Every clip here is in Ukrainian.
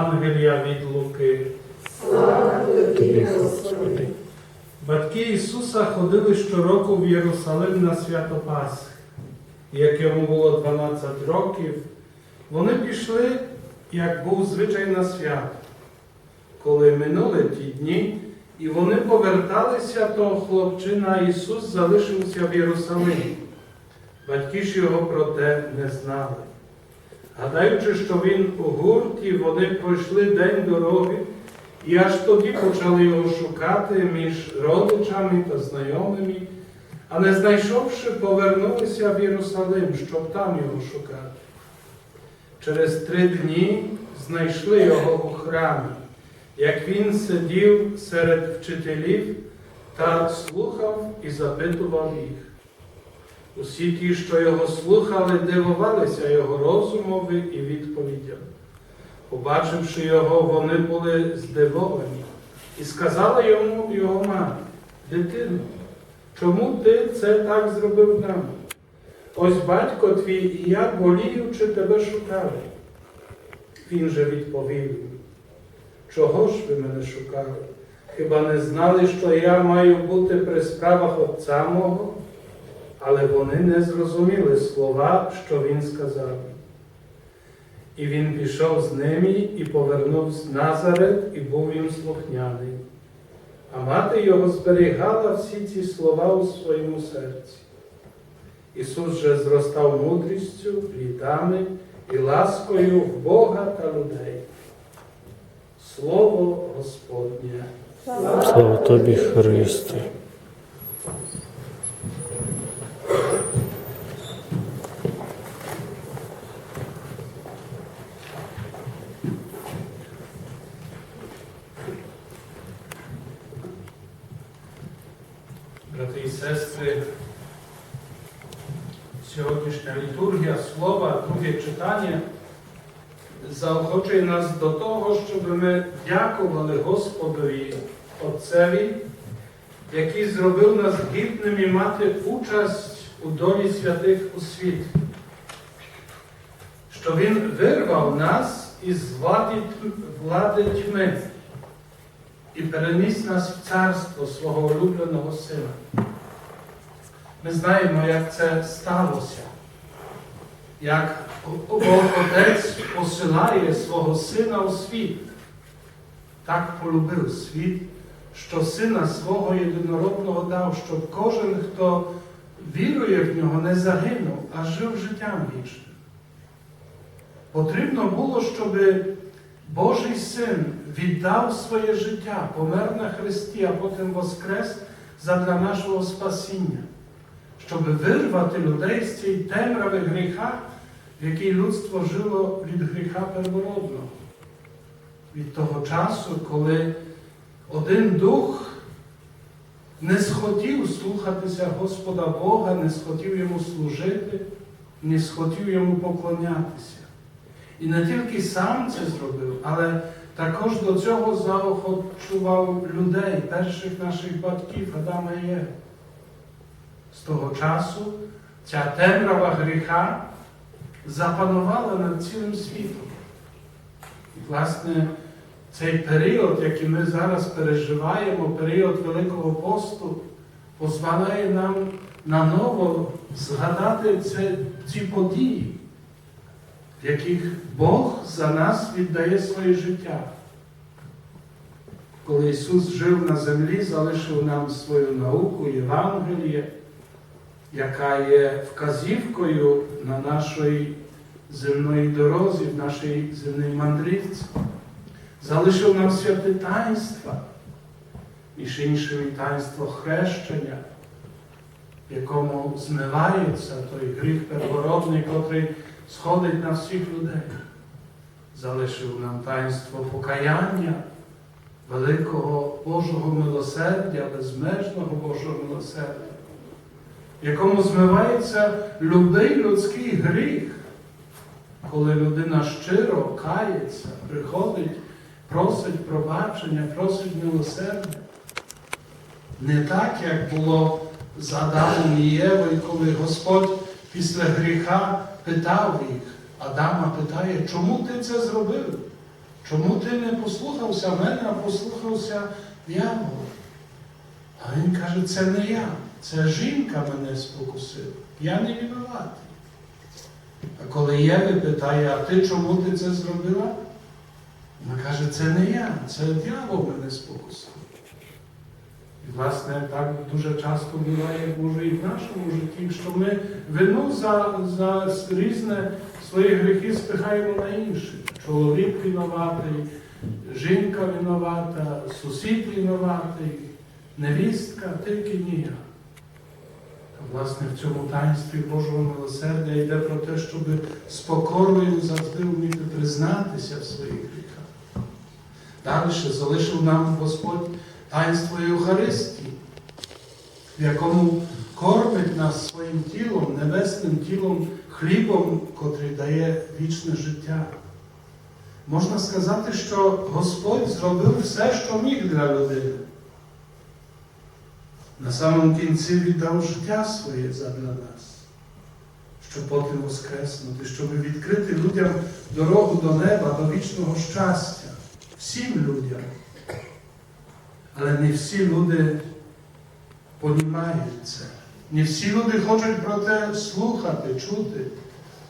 Ангелія від Луки. Тобі, Господи. Батьки Ісуса ходили щороку в Єрусалим на свято Пасхи. Як йому було 12 років, вони пішли, як був звичай на свято. Коли минули ті дні, і вони поверталися, то хлопчина Ісус залишився в Єрусалимі. Батьки ж його про те не знали. Гадаючи, що він у гурті, вони пройшли день дороги, і аж тоді почали його шукати між родичами та знайомими, а не знайшовши, повернулися в Єрусалим, щоб там його шукати. Через три дні знайшли його у храмі, як він сидів серед вчителів та слухав і запитував їх. Усі ті, що його слухали, дивувалися його розумові і відповідям. Побачивши його, вони були здивовані і сказали йому його мати, дитино, чому ти це так зробив нам? Ось батько твій і я, боліючи, тебе шукали. Він же відповів чого ж ви мене шукали? Хіба не знали, що я маю бути при справах Отця мого? Але вони не зрозуміли слова, що він сказав. І він пішов з ними і повернувся в Назарет і був їм слухняний. А мати його зберігала всі ці слова у своєму серці. Ісус же зростав мудрістю, літами і ласкою в Бога та людей. Слово Господнє. Слава тобі, Христе. Читання заохочує нас до того, щоб ми дякували Господові Отцеві, який зробив нас гідними мати участь у долі святих у світі. Що Він вирвав нас із влади, влади тьми і переніс нас в царство свого улюбленого сина. Ми знаємо, як це сталося, як Бог Отець посилає свого сина у світ. Так полюбив світ, що сина свого єдинородного дав, щоб кожен, хто вірує в нього, не загинув, а жив життям вічним. Потрібно було, щоб Божий син віддав своє життя, помер на Христі, а потім воскрес задля нашого спасіння, щоб вирвати людей з цієї темрави гріха, в якій людство жило від гріха первородного. Від того часу, коли один дух не схотів слухатися Господа Бога, не схотів йому служити, не схотів йому поклонятися. І не тільки сам це зробив, але також до цього заохочував людей, перших наших батьків Адама і Єва. З того часу ця темрява гріха запанувала над цілим світом. І, власне, цей період, який ми зараз переживаємо, період Великого посту, дозволяє нам наново згадати це, ці події в яких Бог за нас віддає своє життя. Коли Ісус жив на землі, залишив нам свою науку, Євангеліє, яка є вказівкою на нашій земної дорозі, в нашій земній мандрівці. Залишив нам святе таїнства, між іншими таїнство хрещення, в якому змивається той гріх первородний, котрий сходить на всіх людей. Залишив нам таїнство покаяння, великого Божого милосердя, безмежного Божого милосердя, в якому змивається любий людський гріх, коли людина щиро кається, приходить, просить пробачення, просить милосердя. Не так, як було з Адамом і Євою, коли Господь після гріха питав їх, Адама питає, чому ти це зробив? Чому ти не послухався мене, а послухався диявола? А він каже, це не я, це жінка мене спокусила. Я не винуватий. А коли Єви питає, а ти чому ти це зробила? Вона каже, це не я, це дьявол мене спокусив. І, власне, так дуже часто буває може і в нашому житті, що ми вину за, за різне свої гріхи спихаємо на інших. Чоловік винуватий, жінка винувата, сусід винуватий, невістка, тільки. Та, власне, в цьому таїнстві Божого милосердя йде про те, щоб з покорою завжди вміти признатися в своїх гріхах. Далі залишив нам Господь таїнство Євхаристії, в якому кормить нас своїм тілом, небесним тілом, хлібом, котрий дає вічне життя. Можна сказати, що Господь зробив все, що міг для людини. На самому кінці віддав життя своє задля нас, щоб потім воскреснути, щоб відкрити людям дорогу до неба, до вічного щастя, всім людям. Але не всі люди понімають це. Не всі люди хочуть про те слухати, чути,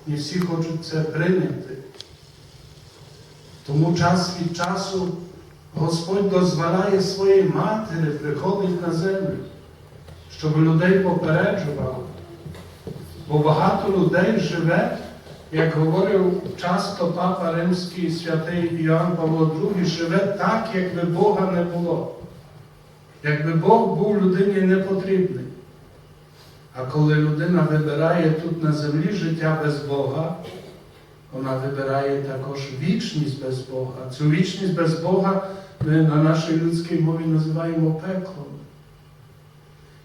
не всі хочуть це прийняти. Тому час від часу Господь дозволяє своїй матері приходити на землю, щоб людей попереджував. Бо багато людей живе, як говорив часто папа Римський святий Іоанн Павло II, живе так, якби Бога не було. Якби Бог був людині не потрібний. А коли людина вибирає тут на землі життя без Бога, вона вибирає також вічність без Бога. Цю вічність без Бога ми на нашій людській мові називаємо пеклом.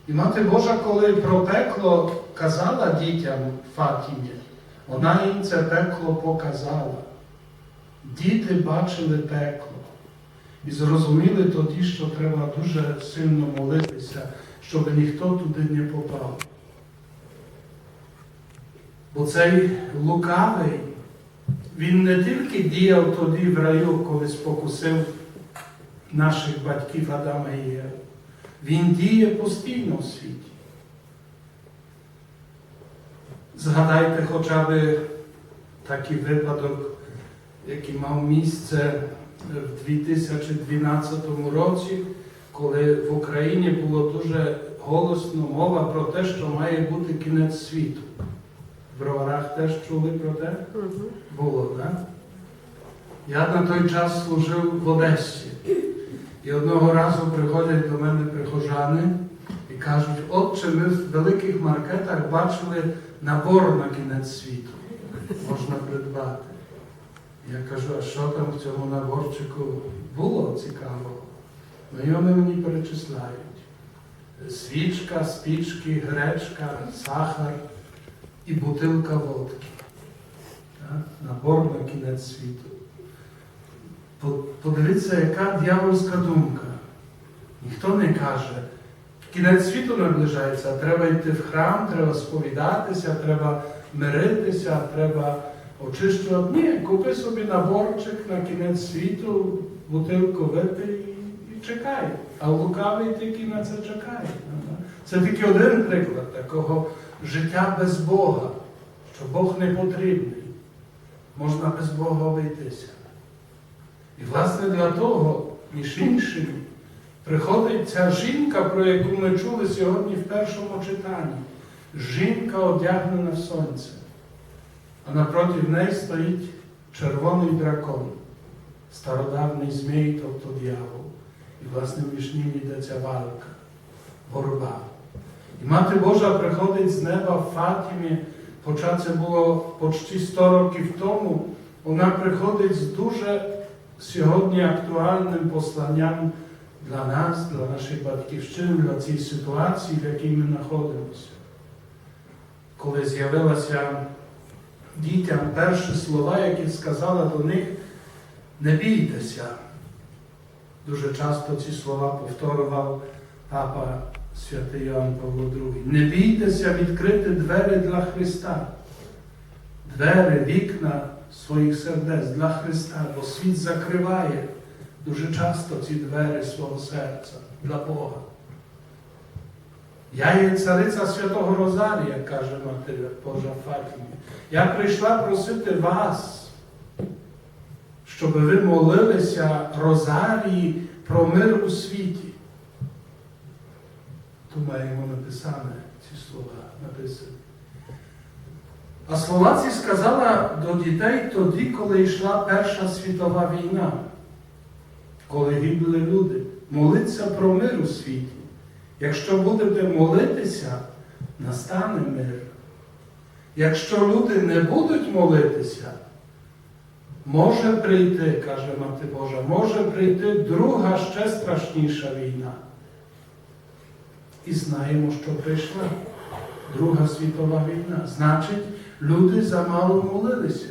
І мати Божа, коли про пекло казала дітям Фатімі, вона їм це пекло показала. Діти бачили пекло. І зрозуміли тоді, що треба дуже сильно молитися, щоб ніхто туди не попав. Бо цей лукавий, він не тільки діяв тоді в раю, коли спокусив наших батьків Адама і Єву. Він діє постійно в світі. Згадайте хоча б такий випадок, який мав місце в 2012 році, коли в Україні було дуже голосно мова про те, що має бути кінець світу. В броварах теж чули про те? Було, так? Я на той час служив в Одесі. І одного разу приходять до мене прихожани і кажуть, отче, ми в великих маркетах бачили набор на кінець світу. Можна придбати. Я кажу, а що там в цьому наборчику було цікавого? Ну і вони мені перечисляють. Свічка, спічки, гречка, сахар і бутилка водки. Так? Набор на кінець світу. По- Подивіться, яка дьявольська думка. Ніхто не каже, кінець світу наближається, треба йти в храм, треба сповідатися, треба миритися, треба очищувати. Ні, купи собі наборчик на кінець світу, бутилку випий і чекай. А лукавий тільки на це чекає. Це тільки один приклад такого життя без Бога, що Бог не потрібний. Можна без Бога обійтися. І власне для того, між іншим, приходить ця жінка, про яку ми чули сьогодні в першому читанні. Жінка одягнена в сонце. А напроти неї стоїть червоний дракон, стародавний змій, тобто дьявол. І власне між ними йде ця валка, боротьба. І Мати Божа приходить з неба в Фатімі, хоча це було почти 100 років тому, вона приходить з дуже сьогодні актуальним посланням для нас, для наших батьківщин, для цієї ситуації, в якій ми знаходимося. Коли з'явилася дітям перші слова, які сказала до них, не бійтеся. Дуже часто ці слова повторював папа святий Іоанн Павло II. Не бійтеся відкрити двері для Христа. Двері, вікна своїх сердець для Христа, бо світ закриває дуже часто ці двері свого серця для Бога. Я є цариця Святого Розарія, каже Мати Божа Фатімі. Я прийшла просити вас, щоб ви молилися Розарії про мир у світі. Тут маємо написане ці слова, написані. А слова ці сказала до дітей тоді, коли йшла Перша світова війна, коли гибли люди. Молиться про мир у світі. Якщо будете молитися, настане мир. Якщо люди не будуть молитися, може прийти, каже Мати Божа, може прийти друга ще страшніша війна. І знаємо, що прийшла Друга світова війна. Значить, люди замало молилися.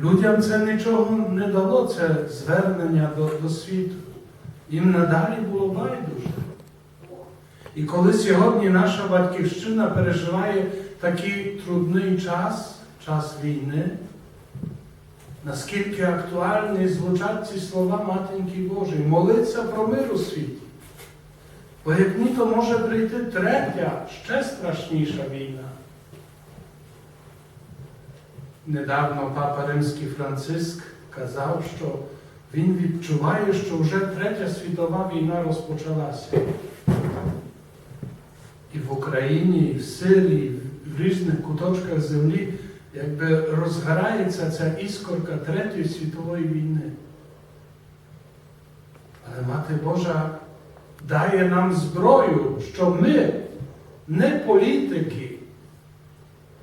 Людям це нічого не дало, це звернення до, до світу. Їм надалі було байдуже. І коли сьогодні наша батьківщина переживає такий трудний час, час війни, наскільки актуальні звучать ці слова Матінки Божої, молиться про мир у світі. Бо як ні, то може прийти третя, ще страшніша війна. Недавно папа Римський Франциск казав, що він відчуває, що вже третя світова війна розпочалася. І в Україні, і в Сирії, в різних куточках землі, якби розгорається ця іскорка Третьої світової війни. Але Мати Божа дає нам зброю, що ми, не політики,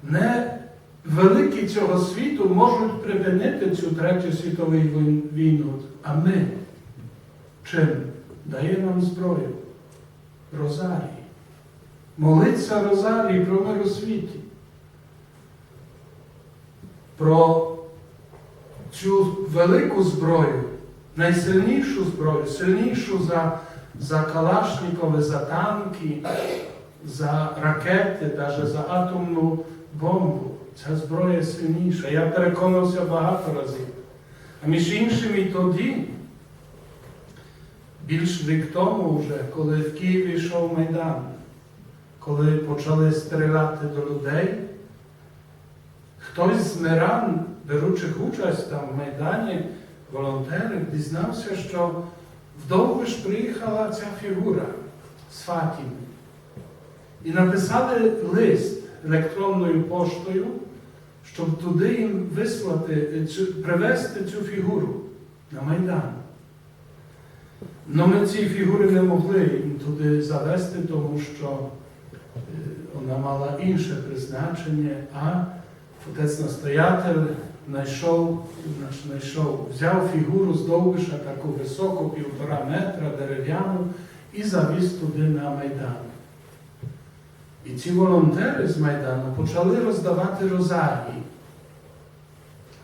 не великі цього світу можуть припинити цю Третю світову війну. А ми чим дає нам зброю? Розарії. Молиться Розарії про мир у світі. Про цю велику зброю, найсильнішу зброю, сильнішу за, за Калашнікови, за танки, за ракети, навіть за атомну бомбу. Ця зброя сильніша. Я переконався багато разів. А між іншим і тоді, більш рік тому вже, коли в Києві йшов Майдан, коли почали стріляти до людей, хтось з миран, беручих участь там в Майдані, волонтери, дізнався, що в Довбиш приїхала ця фігура з Фатіми. І написали лист електронною поштою, щоб туди їм вислати, привезти цю фігуру на Майдан. Но ми ці фігури не могли їм туди завести, тому що е, вона мала інше призначення, а отець настоятель знайшов, знайшов, взяв фігуру з довбиша, таку високу, півтора метра дерев'яну, і завіз туди на Майдан. І ці волонтери з Майдану почали роздавати розарії.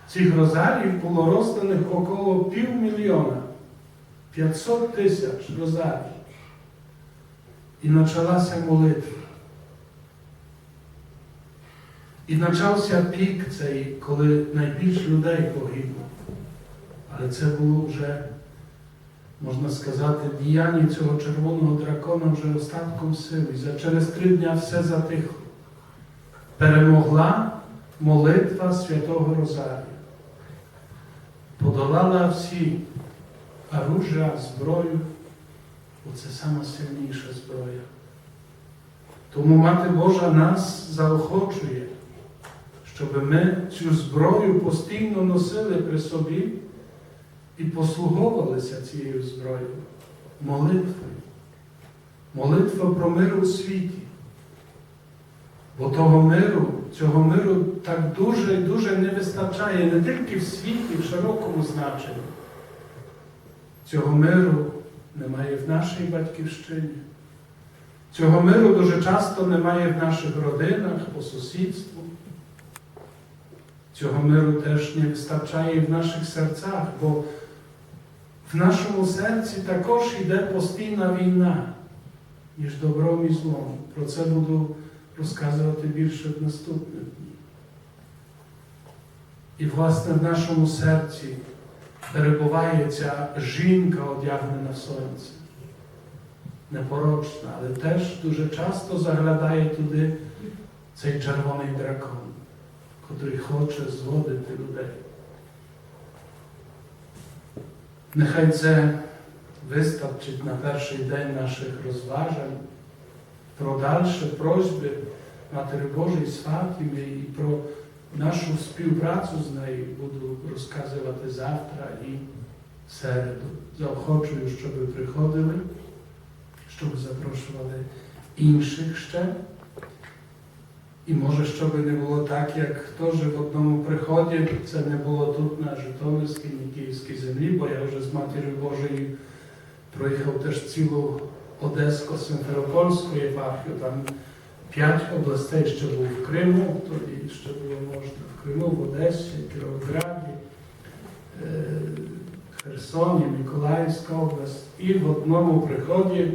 Цих розаріїв було розданих около півмільйона, 500 тисяч розарій. І почалася молитва. І почався пік цей, коли найбільше людей погибло. Але це було вже, можна сказати, діяння цього червоного дракона вже остатком сили. За через три дня все затихло. Перемогла молитва Святого Розарія. Подолала всі оружя, зброю. Оце сама сильніша зброя. Тому Мати Божа нас заохочує, щоб ми цю зброю постійно носили при собі і послуговувалися цією зброєю, молитвою. Молитва про мир у світі. Бо того миру, цього миру так дуже і дуже не вистачає не тільки в світі, в широкому значенні. Цього миру немає в нашій батьківщині. Цього миру дуже часто немає в наших родинах, по сусідству. Цього миру теж не вистачає і в наших серцях, бо в нашому серці також йде постійна війна між добром і злом. Про це буду розказувати більше в наступних днів. І, власне, в нашому серці перебуває ця жінка, одягнена сонце. Непорочна, але теж дуже часто заглядає туди цей червоний дракон, котрий хоче зводити людей. Нехай це вистачить на перший день наших розважань, про дальше просьби Матері Божої з Фатіми і про нашу співпрацю з нею буду розказувати завтра і середу. Заохочую, щоб приходили, щоб запрошували інших ще. І може, щоб не було так, як теж в одному приході, це не було тут на Житомирській, ні Київській землі, бо я вже з Матір'ю Божою проїхав теж цілу Одесько-Симферопольську єпархію, там п'ять областей ще був в Криму, тоді ще було можна в Криму, в Одесі, Кіровограді, е, Херсоні, Миколаївська область. І в одному приході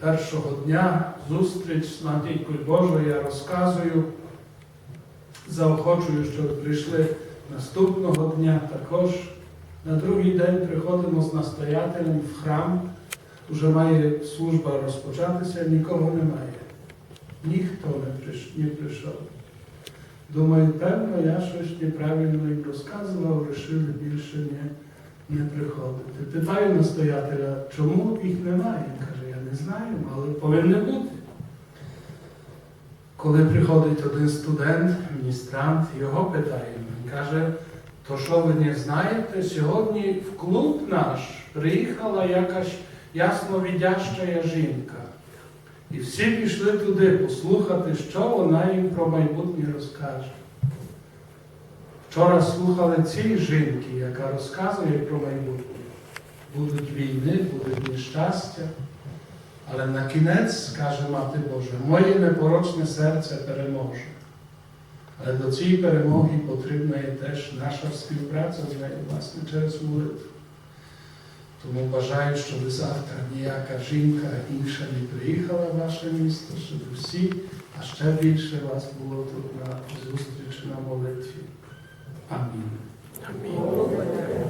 першого дня зустріч з Матійкою Божою я розказую, заохочую, щоб прийшли наступного дня також. На другий день приходимо з настоятелем в храм, вже має служба розпочатися, нікого немає. Ніхто не прийшов. Думаю, певно, я щось неправильно їм розказував, вирішили більше не, не приходити. Питаю настоятеля, чому їх немає? Він каже, я не знаю, але повинні бути. Коли приходить один студент, міністрант, його питаємо, він каже, то що ви не знаєте, сьогодні в клуб наш приїхала якась ясновідяща жінка. І всі пішли туди послухати, що вона їм про майбутнє розкаже. Вчора слухали цій жінки, яка розказує про майбутнє. Будуть війни, будуть нещастя. Але на кінець, каже Мати Божа, моє непорочне серце переможе. Але до цієї перемоги потрібна є теж наша співпраця з нею, власне, через молитву. Тому бажаю, щоб завтра ніяка жінка інша не приїхала в ваше місто, щоб усі, а ще більше вас було тут на зустрічі на молитві. Амінь. Амінь.